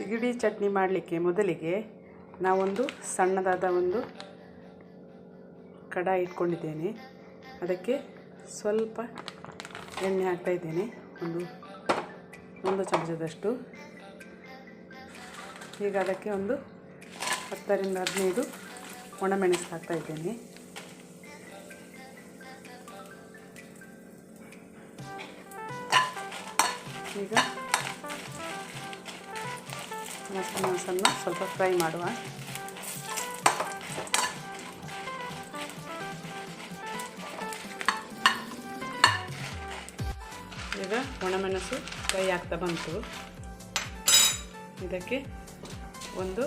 ಸಿಗಡಿ ಚಟ್ನಿ ಮಾಡಲಿಕ್ಕೆ ಮೊದಲಿಗೆ ನಾವೊಂದು ಸಣ್ಣದಾದ ಒಂದು ಕಡಾಯಿ ಇಟ್ಕೊಂಡಿದ್ದೇನೆ. ಅದಕ್ಕೆ ಸ್ವಲ್ಪ ಎಣ್ಣೆ ಹಾಕ್ತಾ ಇದ್ದೇನೆ. ಒಂದು ಒಂದು ಚಮಚದಷ್ಟು. ಈಗ ಅದಕ್ಕೆ ಒಂದು ಹತ್ತರಿಂದ ಹದಿನೈದು ಒಣಮೆಣಸು ಹಾಕ್ತಾ ಇದ್ದೇನೆ ಈಗ ಮೆಣಸನ್ನು ಸ್ವಲ್ಪ ಫ್ರೈ ಮಾಡುವ. ಈಗ ಒಣಮೆಣಸು ಫ್ರೈ ಆಗ್ತಾ ಬಂತು. ಇದಕ್ಕೆ ಒಂದು,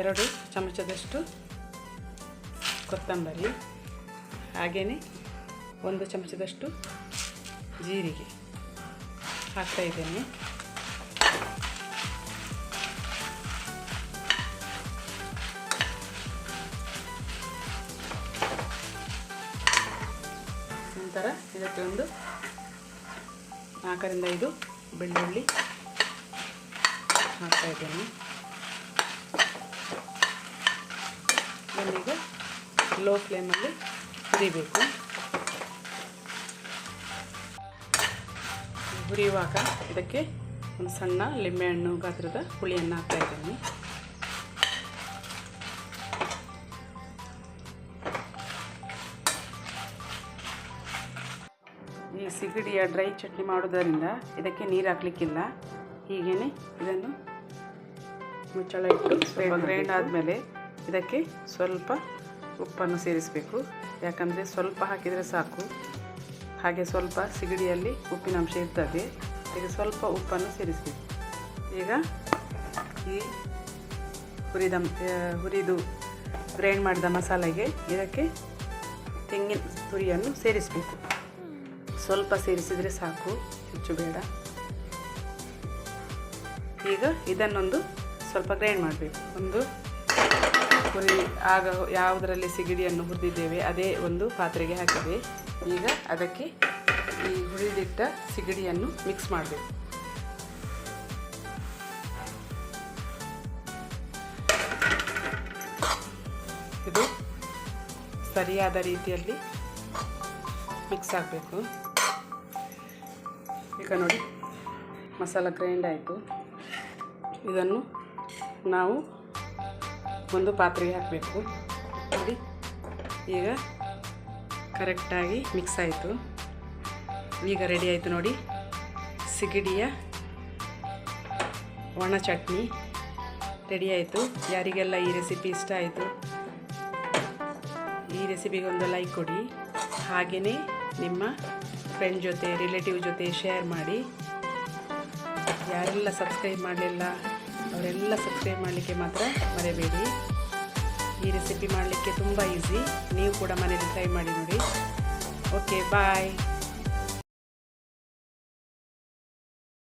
ಎರಡು ಚಮಚದಷ್ಟು ಕೊತ್ತಂಬರಿ ಹಾಗೆಯೇ ಒಂದು ಚಮಚದಷ್ಟು ಜೀರಿಗೆ ಹಾಕ್ತಾ ಇದ್ದೇನೆ. ನಂತರ ಇದಕ್ಕೆ ಒಂದು ನಾಲ್ಕರಿಂದ ಐದು ಬೆಳ್ಳುಳ್ಳಿ ಹಾಕ್ತಾ ಇದ್ದೀನಿ. ಇದನ್ನೀಗ ಲೋ ಫ್ಲೇಮಲ್ಲಿ ಹುರಿಬೇಕು. ಹುರಿಯುವಾಗ ಇದಕ್ಕೆ ಒಂದು ಸಣ್ಣ ಲಿಂಬೆಹಣ್ಣು ಗಾತ್ರದ ಹುಳಿಯನ್ನು ಹಾಕ್ತಾ ಈ ಸಿಗಡಿಯ ಡ್ರೈ ಚಟ್ನಿ ಮಾಡೋದರಿಂದ ಇದಕ್ಕೆ ನೀರು ಹಾಕ್ಲಿಕ್ಕಿಲ್ಲ. ಹೀಗೇ ಇದನ್ನು ಮುಚ್ಚಳ ಇಟ್ಟು ಸ್ವಲ್ಪ ಗ್ರೈಂಡ್ ಆದಮೇಲೆ ಇದಕ್ಕೆ ಸ್ವಲ್ಪ ಉಪ್ಪನ್ನು ಸೇರಿಸಬೇಕು. ಯಾಕಂದರೆ ಸ್ವಲ್ಪ ಹಾಕಿದರೆ ಸಾಕು. ಹಾಗೆ ಸ್ವಲ್ಪ ಸಿಗಡಿಯಲ್ಲಿ ಉಪ್ಪಿನ ಅಂಶ ಇರ್ತದೆ. ಈಗ ಸ್ವಲ್ಪ ಉಪ್ಪನ್ನು ಸೇರಿಸಬೇಕು. ಈಗ ಈ ಹುರಿದ ಹುರಿದು ಗ್ರೈಂಡ್ ಮಾಡಿದ ಮಸಾಲೆಗೆ ಇದಕ್ಕೆ ತೆಂಗಿನ ತುರಿಯನ್ನು ಸೇರಿಸಬೇಕು. ಸ್ವಲ್ಪ ಸೇರಿಸಿದರೆ ಸಾಕು, ಹೆಚ್ಚು ಬೇಡ. ಈಗ ಇದನ್ನೊಂದು ಸ್ವಲ್ಪ ಗ್ರೈಂಡ್ ಮಾಡಬೇಕು. ಒಂದು ಹುರಿ ಆಗ ಯಾವುದರಲ್ಲಿ ಸಿಗಡಿಯನ್ನು ಹುರಿದಿದ್ದೇವೆ, ಅದೇ ಒಂದು ಪಾತ್ರೆಗೆ ಹಾಕಿದೆ ಈಗ ಅದಕ್ಕೆ ಈ ಹುರಿದಿಟ್ಟ ಸಿಗಡಿಯನ್ನು ಮಿಕ್ಸ್ ಮಾಡಬೇಕು. ಇದು ಸರಿಯಾದ ರೀತಿಯಲ್ಲಿ ಮಿಕ್ಸ್ ಆಗಬೇಕು. ಈಗ ನೋಡಿ, ಮಸಾಲ ಗ್ರೈಂಡ್ ಆಯಿತು. ಇದನ್ನು ನಾವು ಒಂದು ಪಾತ್ರೆಗೆ ಹಾಕಬೇಕು. ನೋಡಿ, ಈಗ ಕರೆಕ್ಟಾಗಿ ಮಿಕ್ಸ್ ಆಯಿತು. ಈಗ ರೆಡಿ ಆಯಿತು ನೋಡಿ, ಸಿಗಡಿಯ ಒಣ ಚಟ್ನಿ ರೆಡಿ ಆಯಿತು. ಯಾರಿಗೆಲ್ಲ ಈ ರೆಸಿಪಿ ಇಷ್ಟ ಆಯಿತು, ಈ ರೆಸಿಪಿಗೆ ಒಂದು ಲೈಕ್ ಕೊಡಿ. ಹಾಗೆಯೇ ನಿಮ್ಮ ಫ್ರೆಂಡ್ ಜೊತೆ ರಿಲೇಟಿವ್ ಜೊತೆ ಶೇರ್ ಮಾಡಿ. ಯಾರೆಲ್ಲ ಸಬ್ಸ್ಕ್ರೈಬ್ ಮಾಡಲಿಲ್ಲ, ಅವರೆಲ್ಲ ಸಬ್ಸ್ಕ್ರೈಬ್ ಮಾಡಲಿಕ್ಕೆ ಮಾತ್ರ ಮರೆಯಬೇಡಿ ಈ ರೆಸಿಪಿ ಮಾಡಲಿಕ್ಕೆ ತುಂಬ ಈಸಿ ನೀವು ಕೂಡ ಮನೇಲಿ ಟ್ರೈ ಮಾಡಿ ನೋಡಿ. Okay bye